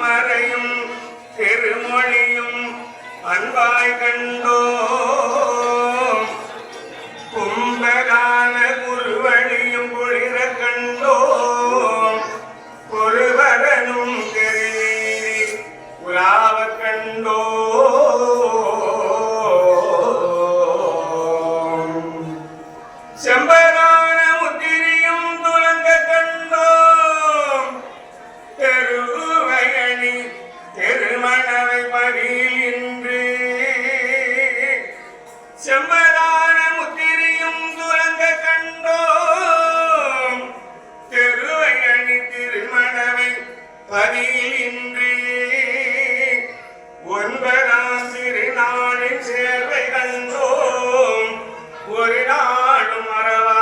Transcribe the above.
மறையும் திருமொழியும் அன்பாய் கண்டோ கும்பகான குருவழியும் குளிர கண்டோ ஒருவரனும் கருவி உலாவ கண்டோ செம்பரா வழியில் இன்று செம்மலான முத்திரியும் துலங்க கண்டோம். தெருவை அணி திருமணவை பதியில் இன்று. ஒன்பதாம் ஒரு நாளும் மறவா